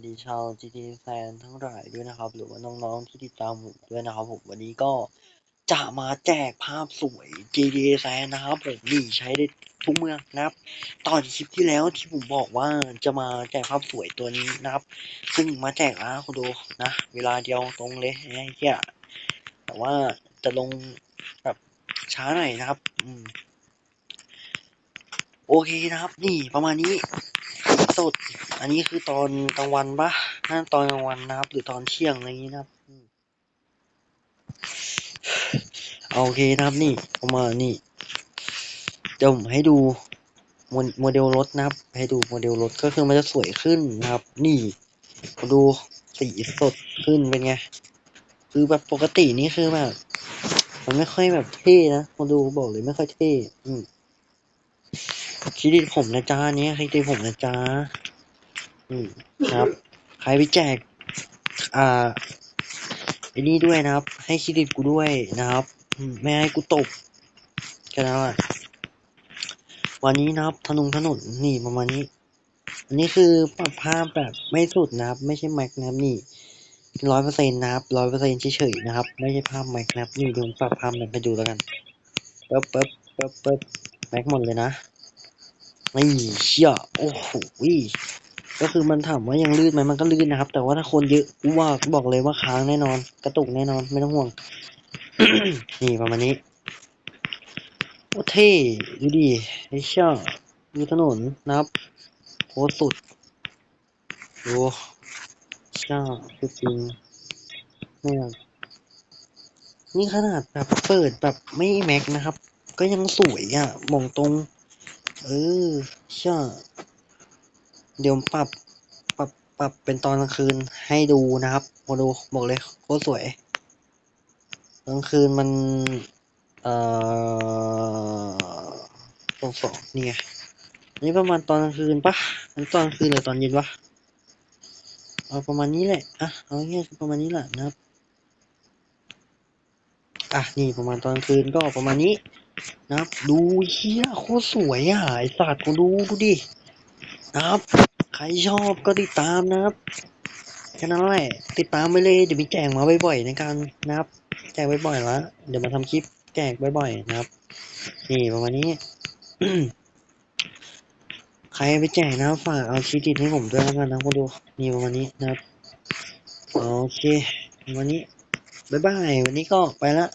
วัสดีชาว GT แฟนทั้งหลายด้วยนะครับ หรือว่าน้องๆที่ติดตามผมด้วยนะครับผมวันนี้ก็จะมาแจกภาพสวย GT แฟนนะครับผมนี่ใช้ได้ทุกเมืองนะครับ ตอนคลิปที่แล้วที่ผมบอกว่าจะมาแจกภาพสวยตัวนี้นะครับ ซึ่งมาแจกแล้วคุณดูนะ เวลาเดียวตรงเลยไอ้เหี้ยแต่ว่าจะลงแบบช้าหน่อยนะครับ อืมโอเคนะครับ นี่ประมาณนี้ สดอันนี้คือตอนกลางวันปะนั่นตอนกลางวันนะครับ หรือตอนเที่ยงอะไรอย่างนี้นะครับโอเคนะครับนี่ประมานี่เดี๋ยวผมให้ดูโมโมเดลรถนะครับ ให้ดูโมเดลรถก็คือมันจะสวยขึ้นนะครับ นี่มาดูสีสดขึ้นเป็นไงคือแบบปกตินี่คือแบบมันไม่ค่อยแบบเท่นะมาดูบอกเลยไม่ค่อยเท่ อืม คิดดิผมนะจ้าเนี้ยคิดดิผมนะจ้าอืมครับ ใครไปแจก อ่าไอ้นี่ด้วยนะครับ ให้ครดิตกูด้วยนะครับ ไม่ให้กูตกแค่นั้นแหละวันนี้นะครับถนนถนนนี่ประมาณนี้ อันนี้คือปรับภาพแบบไม่สุดนะครับ ไม่ใช่แม็กนะครับนี่ร้อยเปอร์เซ็นต์นะครับร้อยเปอร์เซ็นต์เฉยๆนะครับ ไม่ใช่ภาพแม็กนะครับนี่เดี๋ยวผมปรับภาพมันไปดูแล้วกันปิ๊บปิ๊บเปิ๊บเปิ๊บ แม็กหมดเลยนะ ไม่เชี่ยโอ้โหก็คือมันถามว่ายังลื่นไหมมันก็ลื่นนะครับ แต่ว่าถ้าคนเยอะกูว่าบอกเลยว่าค้างแน่นอน กระตุกแน่นอนไม่ต้องห่วง นี่ประมาณนี้โอ้เท่ดูดิไอ้เชี่ยดูถนนนะครับโคตรสุดดูเชี่ยคือจริงเนี่ยนี่ขนาดแบบเปิดแบบไม่แม็กนะครับ ก็ยังสวยอะมองตรง เออใช่เดี๋ยวปรับปรับปรับเป็นตอนกลางคืนให้ดูนะครับมาดูบอกเลยโคตรสวยกลางคืนมัน เอ่อตรงสองนี่ไงอันนี้ประมาณตอนกลางคืนปะอันตอนกลางคืนหรือตอนเย็นวะเอาประมาณนี้แหละ อะ เอาเง่ายประมาณนี้แหละนะครับ อะนี่ประมาณตอนกลางคืนก็ประมาณนี้นะครับ ดูเฮียโคตรสวยอะไอสัตว์กูดูดูดินะครับ ใครชอบก็ติดตามนะครับแค่นั้นแหละติดตามไปเลยเดี๋ยวมีแจกมาบ่อยๆในการนะครับ แจกบ่อยๆแล้วเดี๋ยวมาทำคลิปแจกบ่อยๆนะครับ นี่ประมาณนี้ใครไปแจกนะฝากเอาชีติดให้ผมด้วยแล้วกันนะคุณดูนี่ประมาณนี้นะครับโอเควันนี้บ๊ายบาย วันนี้ก็ไปละ